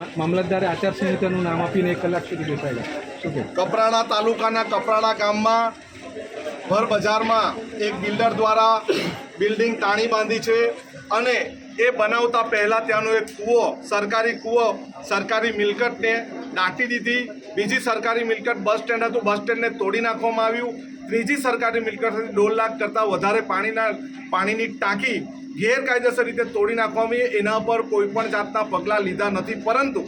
મામલતદારે આચારસંહિતાનું નામ આપીને એક કલાક સુધી બેસાડ્યા. શું કે કપરાડા તાલુકાના કપરાડા ગામમાં, ભર બજારમાં એક બિલ્ડર દ્વારા બિલ્ડિંગ તાણી બાંધી છે અને એ બનાવતા પહેલાં ત્યાંનો એક કૂવો, સરકારી કૂવો, સરકારી મિલકતને દાટી દીધી. બીજી સરકારી મિલકત બસ સ્ટેન્ડ હતું. બસ સ્ટેન્ડને તોડી નાખવામાં આવ્યું. ત્રીજી સરકારી મિલકત હતી દોઢ લાખ કરતાં વધારે પાણીના પાણીની ટાંકી ગેરકાયદેસર રીતે તોડી નાખવામાં એના પર કોઈ પણ જાતના પગલાં લીધા નથી. પરંતુ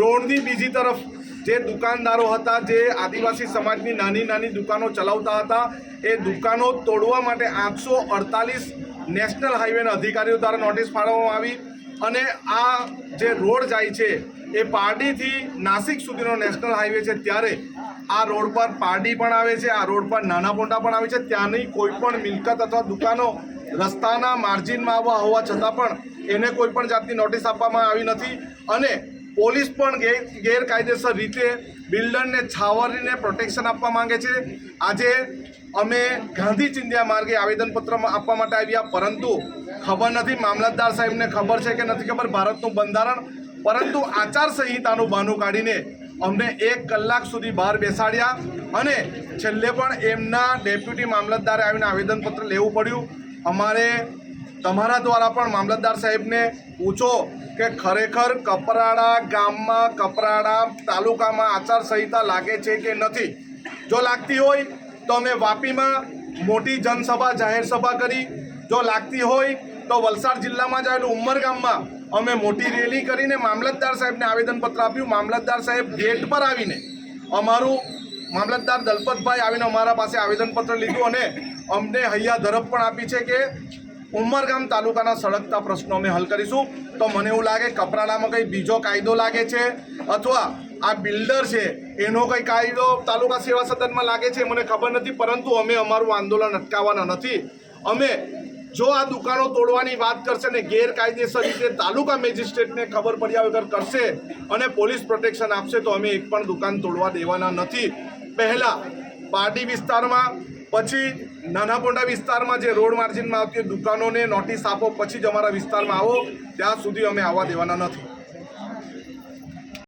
રોડની બીજી તરફ જે દુકાનદારો હતા, જે આદિવાસી સમાજની નાની નાની દુકાનો ચલાવતા હતા, એ દુકાનો તોડવા માટે આઠસો અડતાલીસ નેશનલ હાઈવેના અધિકારીઓ દ્વારા નોટિસ ફાળવવામાં આવી અને આ જે રોડ જાય છે, એ પારડીથી નાસિક સુધીનો નેશનલ હાઈવે છે. ત્યારે આ રોડ પર પારડી પણ આવે છે, આ રોડ પર નાના મોટા પણ આવે છે. ત્યાંની કોઈ પણ મિલકત અથવા દુકાનો રસ્તાના માર્જિનમાં આવવા હોવા છતાં પણ એને કોઈ પણ જાતની નોટિસ આપવામાં આવી નથી અને પોલીસ પણ ગેર ગેરકાયદેસર રીતે બિલ્ડરને છાવરીને પ્રોટેક્શન આપવા માંગે છે. આજે અમે ગાંધી ચિંધ્યા માર્ગે આવેદનપત્ર આપવા માટે આવ્યા, પરંતુ ખબર નથી, મામલતદાર સાહેબને ખબર છે કે નથી ખબર, ભારતનું બંધારણ, પરંતુ આચારસંહિતાનું બહાનું કાઢીને અમને એક કલાક સુધી બહાર બેસાડ્યા અને છેલ્લે પણ એમના ડેપ્યુટી મામલતદારે આવીને આવેદનપત્ર લેવું પડ્યું. અમારે તમારા દ્વારા પણ મામલતદાર સાહેબને પૂછો કે ખરેખર કપરાડા ગામમાં, કપરાડા તાલુકામાં આચારસંહિતા લાગે છે કે નથી? જો લાગતી હોય તો અમે વાપીમાં મોટી જનસભા, જાહેર સભા કરી. જો લાગતી હોય તો વલસાડ જિલ્લામાં જ આવેલું ઉમરગામમાં અમે મોટી રેલી કરીને મામલતદાર સાહેબને આવેદનપત્ર આપ્યું. મામલતદાર સાહેબ ગેટ પર આવીને અમારું મામલતદાર દલપતભાઈ આવીને અમારા પાસે આવેદનપત્ર લીધું અને અમને હૈયા ધરપ પણ આપી છે કે ઉમરગામ તાલુકાના સળગતા પ્રશ્નો અમે હલ કરીશું. તો મને એવું લાગે કપરાડામાં કંઈ બીજો કાયદો લાગે છે અથવા આ બિલ્ડર છે, એનો કંઈ કાયદો તાલુકા સેવા સદનમાં લાગે છે મને ખબર નથી, પરંતુ અમે અમારું આંદોલન અટકાવવાના નથી. અમે જો આ દુકાનો તોડવાની વાત કરશે ને ગેરકાયદેસર રીતે તાલુકા મેજિસ્ટ્રેટને ખબર પડ્યા વગર કરશે અને પોલીસ પ્રોટેક્શન આપશે તો અમે એક પણ દુકાન તોડવા દેવાના નથી. પહેલાં પાર્ટી વિસ્તારમાં, પછી નાના પોંડા વિસ્તારમાં જે રોડ માર્જિનમાં આવતી દુકાનોને નોટિસ આપો, પછી જ અમારા વિસ્તારમાં આવો. ત્યાં સુધી અમે આવવા દેવાના નથી.